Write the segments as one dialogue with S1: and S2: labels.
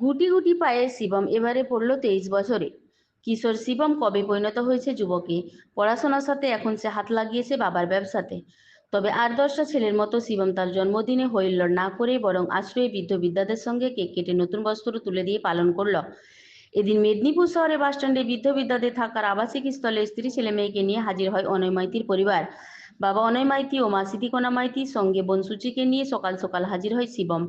S1: গুটি গুটি পায়ে শিবম এবারে পড়ল তেইশ বছরে। কিশোর শিবম কবে পরিণত হয়েছে যুবকে? পড়াশোনার সাথে এখন সে হাত লাগিয়েছে বাবার ব্যবসাতে। তবে আট দশটা ছেলের মতো শিবম তার জন্মদিনে হইল্লড় না করে বরং আশ্রয়ে বৃদ্ধ বিদ্যাদের সঙ্গে কেক কেটে নতুন বস্ত্র তুলে দিয়ে পালন করল। এদিন মেদিনীপুর শহরে বাসস্ট্যান্ডে বৃদ্ধ বিদ্যাদের থাকার আবাসিক স্থলে স্ত্রী ছেলে মেয়েকে নিয়ে হাজির হয় অনয় মাইতির পরিবার। বাবা অনয় মাইতি ও মা সিদ্ধিকোনা মাইতির সঙ্গে বোন সূচিকে নিয়ে সকাল সকাল হাজির হয় শিবম।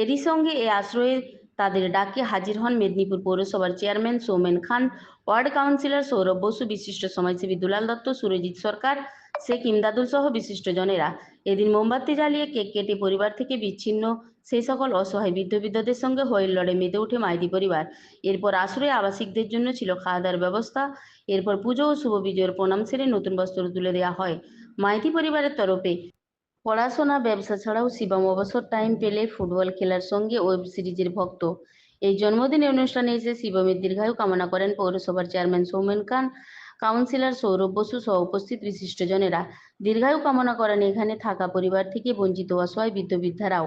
S1: এরই সঙ্গে এ আশ্রয়ে তাদের ডাকে হাজির হন মেদিনীপুর পৌরসভার chairman Soumen Khan, ward councillor Sourav Basu, বিশিষ্ট সমাজসেবী দুলাল দত্ত, সুরজিৎ সরকার, শেখ ইমদাদুল সহ বিশিষ্টজনেরা এদিন মোমবাতি জ্বালিয়ে কেক কেটে পরিবার থেকে বিচ্ছিন্ন সেই সকল অসহায় বৃদ্ধ বৃদ্ধদের সঙ্গে হইল্লড়ে মেতে ওঠে মাইতি পরিবার। এরপর আশ্রয়ে আবাসিকদের জন্য ছিল খাওয়া দাওয়ার ব্যবস্থা। এরপর পুজো ও শুভ বিজয়ের প্রণাম সেরে নতুন বস্ত্র তুলে দেওয়া হয় মাইতি পরিবারের তরফে। পড়াশোনা, ব্যবসা ছাড়াও শিবম অবসর টাইম পেলে ফুটবল খেলার সঙ্গে ওয়েব সিরিজের ভক্ত। এই জন্মদিনের অনুষ্ঠানে এসে শিবমের দীর্ঘায়ু কামনা করেন পৌরসভার চেয়ারম্যান সৌমেন খান কাউন্সিলর সৌরভ বসু সহ উপস্থিত বিশিষ্টজনেরা। দীর্ঘায়ু কামনা করেন এখানে থাকা পরিবার থেকে বঞ্চিত অসহায় বৃদ্ধ বৃদ্ধারাও।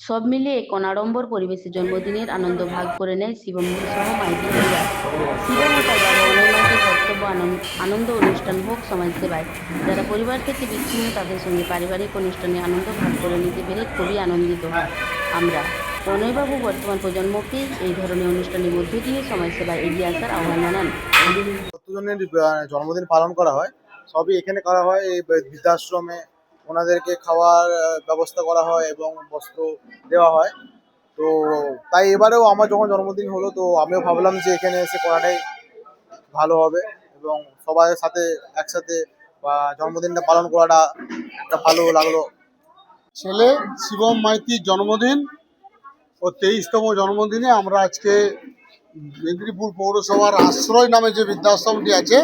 S1: সব মিলিয়ে এক অনাড়ম্বর পরিবেশে জন্মদিনের আনন্দ ভাগ করে নেয় শিবম সহ মাইতি আনন্দ- অনুষ্ঠান হোক সমাজসেবায় যারা পরিবার থেকে বিচ্ছিন্ন, তাদের সঙ্গে পারিবারিক অনুষ্ঠানে আনন্দ ভাগ করে নিতে পেরে খুবই আনন্দিত আমরা। প্রণয়বাবু বর্তমান প্রজন্মকে এই ধরনের অনুষ্ঠানের মধ্য দিয়ে সমাজসেবায় এগিয়ে আসার আহ্বান জানান।
S2: কতজনের জন্মদিন পালন করা হয়। সবই এখানে করা হয়। এই বৃদ্ধাশ্রমে ওনাদেরকে খাওয়ার ব্যবস্থা করা হয় এবং বস্ত্র দেওয়া হয়। তো তাই এবারেও আমার যখন জন্মদিন হলো, তো আমিও ভাবলাম যে এখানে এসে করাটাই ভালো হবে। এবং সবার সাথে একসাথে জন্মদিনটা পালন করাটা একটা ভালো লাগল।
S3: ছেলে শিবম মাইতির জন্মদিন ও তেইশতম জন্মদিনে আমরা আজকে মেদিনীপুর পৌরসভার আশ্রয় নামে যে বৃদ্ধাশ্রমটি আছে,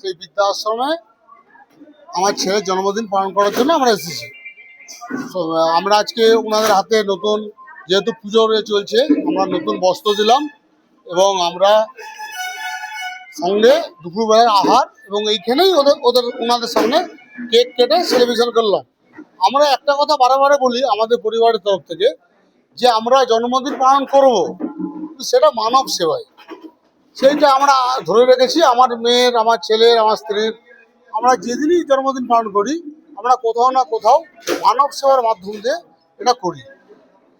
S3: সেই বৃদ্ধাশ্রমে আমার ছেলের জন্মদিন পালন করার জন্য আমরা এসেছি। আমরা আজকে ওনাদের হাতে নতুন, যেহেতু পুজো চলছে, আমরা নতুন বস্ত্র দিলাম এবং আমরা সঙ্গে দুপুরবেলার আহার এবং এইখানেই ওদের ওদের, ওনাদের সামনে কেক কেটে সেলিব্রেশন করলাম। আমরা একটা কথা বারে বলি আমাদের পরিবারের তরফ থেকে, যে আমরা জন্মদিন পালন করব সেটা মানব সেবায়। সেইটা আমরা ধরে রেখেছি, আমার মেয়ের, আমার ছেলের, আমার স্ত্রীর। আমরা যেদিনই জন্মদিন পালন করি, আমরা কোথাও না কোথাও মানব সেবার মাধ্যম দিয়ে এটা করি।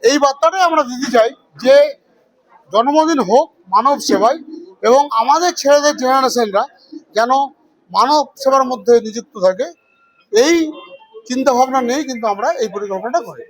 S3: এই বার্তাটাই আমরা দিতে চাই যে জন্মদিন হোক মানব সেবায় এবং আমাদের ছেলেদের জেনারেশনরা যেন মানব সেবার মধ্যে নিযুক্ত থাকে, এই চিন্তাভাবনা নেই কিন্তু আমরা এই পরিকল্পনাটা করি।